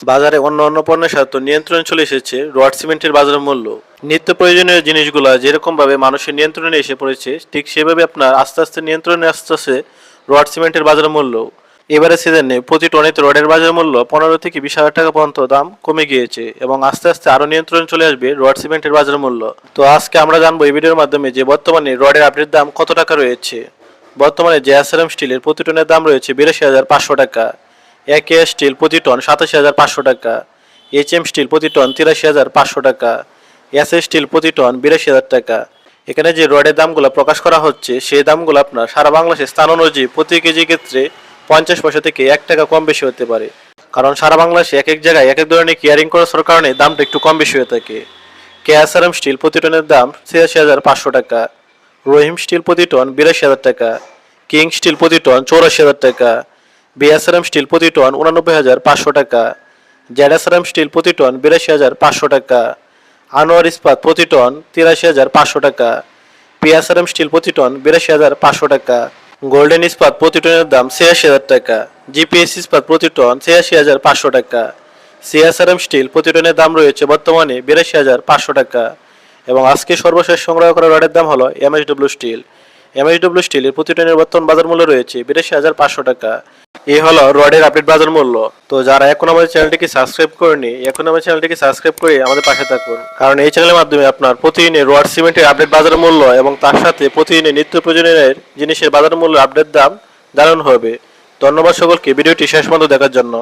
বাজারে অন্য অন্য পণ্যের সাথে নিয়ন্ত্রণ চলে এসেছে। রড সিমেন্টের বাজার মূল্য। নিত্য প্রয়োজনীয় জিনিসগুলো যেরকম ভাবে মানুষের নিয়ন্ত্রণে এসে পড়েছে, ঠিক সেভাবে আপনার আস্তে আস্তে নিয়ন্ত্রণে আসতেছে রড সিমেন্টের বাজার মূল্য। এবারে সিজনে প্রতি টনেতে রডের বাজার মূল্য পনেরো থেকে বিশ হাজার টাকা পর্যন্ত দাম কমে গিয়েছে এবং আস্তে আস্তে আরও নিয়ন্ত্রণ চলে আসবে রড সিমেন্টের বাজার মূল্য। তো আজকে আমরা জানব এই ভিডিওর মাধ্যমে যে বর্তমানে রডের আপডেট দাম কত টাকা রয়েছে। বর্তমানে জেএসআরএম স্টিলের প্রতি টনের দাম রয়েছে বিরাশি হাজার পাঁচশো টাকা। একে স্টিল প্রতি টন সাতাশি হাজার পাঁচশো টাকা, এইচ এম স্টিল প্রতি টন তিরাশি হাজার পাঁচশো টাকা, এস স্টিল প্রতি টন বিরাশি হাজার টাকা। এখানে যে রডের দামগুলো প্রকাশ করা হচ্ছে, সেই দামগুলো আপনার সারা বাংলাদেশে স্থান অনুযায়ী প্রতি কেজি ক্ষেত্রে পঞ্চাশ পয়সা থেকে এক টাকা কম বেশি হতে পারে। কারণ সারা বাংলাদেশে এক এক জায়গায় এক এক ধরনের কেয়ারিং করার কারণে দামটা একটু কম বেশি হয়ে থাকে। কেএসআরএম স্টিল প্রতি টনের দাম ছিয়াশি হাজার পাঁচশো টাকা, রহিম স্টিল প্রতি টন বিরাশি হাজার টাকা, কিং স্টিল প্রতি টন চৌরাশি হাজার টাকা বিএসআরএম স্টিল প্রতি টন উনানব্বই হাজার পাঁচশো টাকা জেডএসআরএম স্টিল প্রতি টন বিরাশি হাজার পাঁচশো টাকা, আনোয়ার ইস্পাত প্রতি টন তিরাশি হাজার পাঁচশো টাকা পিএসআরএম স্টিল প্রতি টন বিরাশি হাজার পাঁচশো টাকা, গোল্ডেন ইস্পাত প্রতি টনের দাম ছিয়াশি হাজার টাকা, জিপিএস ইস্পাত প্রতি টন ছিয়াশি হাজার পাঁচশো টাকা সিএসআরএম স্টিল প্রতি টনের দাম রয়েছে বর্তমানে বিরাশি হাজার পাঁচশো টাকা এবং আজকে সর্বশেষ সংগ্রহ করা রডের দাম হলো এমএসডব্লিউ স্টিল। এমএসডব্লিউ স্টিলের প্রতি টনের বর্তমান বাজার মূল্য রয়েছে বিরাশি হাজার পাঁচশো টাকা। এই হলো রডের আপডেট বাজার মূল্য। তো যারা এখন আমাদের চ্যানেলটিকে সাবস্ক্রাইব করেনি, এখন আমাদের চ্যানেলটিকে সাবস্ক্রাইব করে আমাদের পাশে থাকুন। কারণ এই চ্যানেলের মাধ্যমে আপনার প্রতিদিনের রড সিমেন্টের আপডেট বাজার মূল্য এবং তার সাথে প্রতিদিনের নিত্য প্রয়োজনের জিনিসের বাজার মূল্য আপডেট দাম জানানো হবে। ধন্যবাদ সকলকে, ভিডিওটি শেষ পর্যন্ত দেখার জন্য।